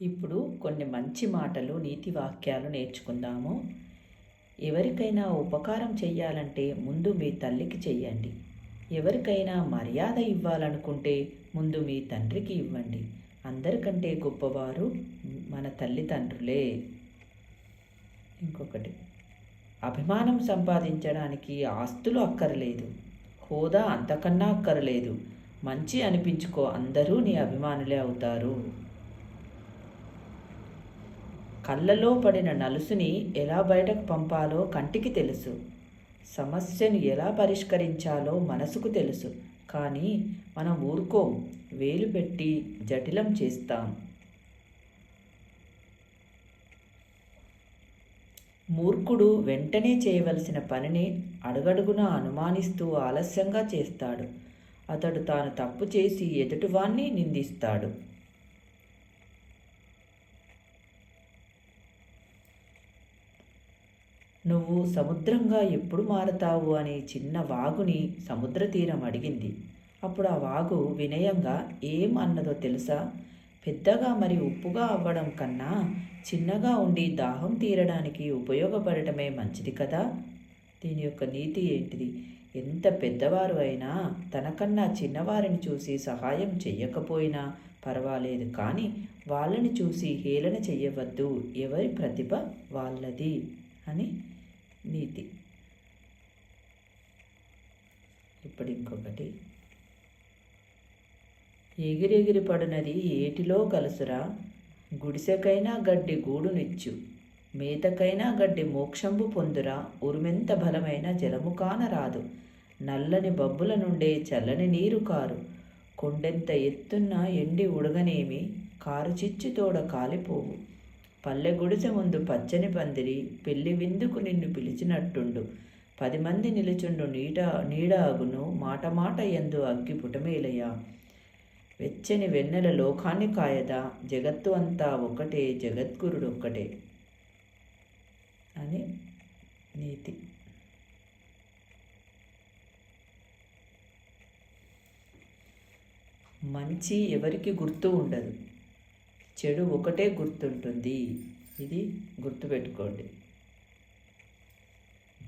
ఇప్పుడు కొన్ని మంచి మాటలు నీతి వాక్యాలు నేర్చుకుందాము. ఎవరికైనా ఉపకారం చెయ్యాలంటే ముందు మీ తల్లికి చెయ్యండి. ఎవరికైనా మర్యాద ఇవ్వాలనుకుంటే ముందు మీ తండ్రికి ఇవ్వండి. అందరికంటే గొప్పవారు మన తల్లిదండ్రులే. ఇంకొకటి అభిమానం సంపాదించడానికి ఆస్తులు అక్కర్లేదు. హోదా అంతకన్నా అక్కర్లేదు. మంచి అనిపించుకో అందరూ నీ అభిమానులే అవుతారు. కళ్ళలో పడిన నలుసుని ఎలా బయటకు పంపాలో కంటికి తెలుసు. సమస్యను ఎలా పరిష్కరించాలో మనసుకు తెలుసు. కానీ మనం ఊరుకోం వేలు పెట్టి జటిలం చేస్తాం. మూర్ఖుడు వెంటనే చేయవలసిన పనిని అడుగడుగునా అనుమానిస్తూ ఆలస్యంగా చేస్తాడు. అతడు తాను తప్పు చేసి ఎదుటివాణ్ణి నిందిస్తాడు. నువ్వు సముద్రంగా ఎప్పుడు మారతావు అనే చిన్న వాగుని సముద్ర తీరం అడిగింది. అప్పుడు ఆ వాగు వినయంగా ఏం అన్నదో తెలుసా? పెద్దగా మరి ఉప్పుగా అవ్వడం కన్నా చిన్నగా ఉండి దాహం తీరడానికి ఉపయోగపడటమే మంచిది కదా? దీని యొక్క నీతి ఏంటిది? ఎంత పెద్దవారు అయినా తనకన్నా చిన్నవారిని చూసి సహాయం చెయ్యకపోయినా పర్వాలేదు కానీ వాళ్ళని చూసి హేళన చెయ్యవద్దు. ఎవరి ప్రతిభ వాళ్ళది. అని నీతి. ఇప్పుడు ఇంకొకటి. ఎగిరెగిరి పడినది ఏటిలో కలుసురా? గుడిసెకైనా గడ్డి గూడునిచ్చు. మేతకైనా గడ్డి మోక్షంబు పొందురా? ఉరుమెంత బలమైన జలము కానరాదు నల్లని బబ్బుల నుండే చల్లని నీరు కారు. కొండెంత ఎత్తున్న ఎండి ఉడగనేమి? కారు చిచ్చుతోడ కాలిపోవు. పల్లె గుడిసె ముందు పచ్చని పందిరి పెళ్ళి విందుకు నిన్ను పిలిచినట్టుండు. పది మంది నిలుచుండు నీట నీడాగును మాట మాట ఎందు అగ్గి పుటమేలయ్యా వెచ్చని వెన్నెల లోకాన్ని కాయదా జగత్తు అంతా ఒకటే జగద్గురుడు ఒక్కటే అని నీతి. మంచి ఎవరికి గుర్తు ఉండదు. చెడు ఒకటే గుర్తుంటుంది. ఇది గుర్తుపెట్టుకోండి.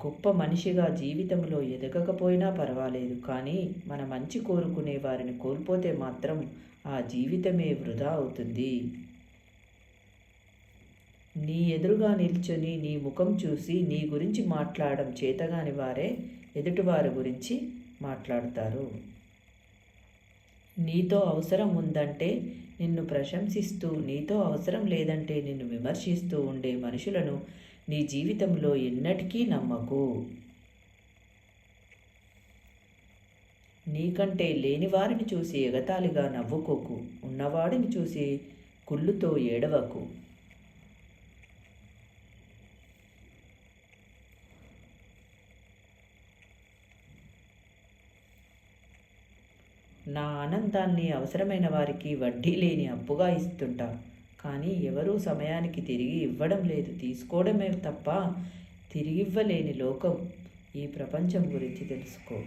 గొప్ప మనిషిగా జీవితంలో ఎదగకపోయినా పర్వాలేదు కానీ మన మంచి కోరుకునే వారిని కోల్పోతే మాత్రం ఆ జీవితమే వృధా అవుతుంది. నీ ఎదురుగా నిల్చొని నీ ముఖం చూసి నీ గురించి మాట్లాడడం చేతగాని వారే ఎదుటివారి గురించి మాట్లాడతారు. నీతో అవసరం ఉందంటే నిన్ను ప్రశంసిస్తూ నీతో అవసరం లేదంటే నిన్ను విమర్శిస్తూ ఉండే మనుషులను నీ జీవితంలో ఎన్నటికీ నమ్మకు. నీకంటే లేని వారిని చూసి ఎగతాళిగా నవ్వుకోకు ఉన్నవాడిని చూసి కుళ్ళుతో ఏడవకు. నా ఆనందాన్ని అవసరమైన వారికి వడ్డీ లేని అప్పుగా ఇస్తుంటా. కానీ ఎవరూ సమయానికి తిరిగి ఇవ్వడం లేదు. తీసుకోవడమే తప్ప తిరిగివ్వలేని లోకం ఈ ప్రపంచం గురించి తెలుసుకో.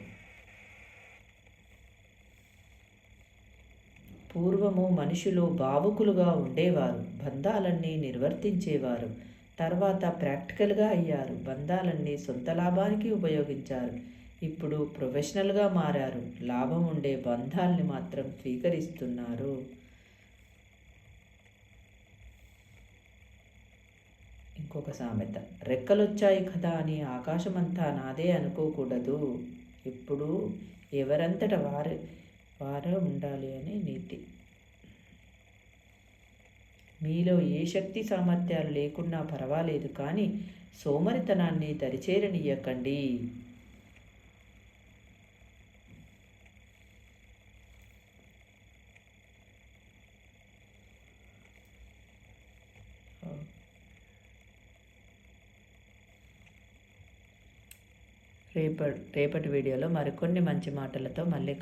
పూర్వము మనుషులు భావుకులుగా ఉండేవారు. బంధాలన్నీ నిర్వర్తించేవారు. తర్వాత ప్రాక్టికల్గా అయ్యారు. బంధాలన్నీ సొంత లాభానికి ఉపయోగించారు. ఇప్పుడు ప్రొఫెషనల్గా మారారు. లాభం ఉండే బంధాల్ని మాత్రం స్వీకరిస్తున్నారు. ఇంకొక సామెత. రెక్కలొచ్చాయి కదా అని ఆకాశమంతా నాదే అనుకోకూడదు. ఇప్పుడు ఎవరంతట వారే వారే ఉండాలి అని నీతి. మీలో ఏ శక్తి సామర్థ్యాలు లేకున్నా పర్వాలేదు కానీ సోమరితనాన్ని దరిచేరనియ్యకండి రేపటి రేపటి వీడియోలో మరికొన్ని మంచి మాటలతో మళ్ళీ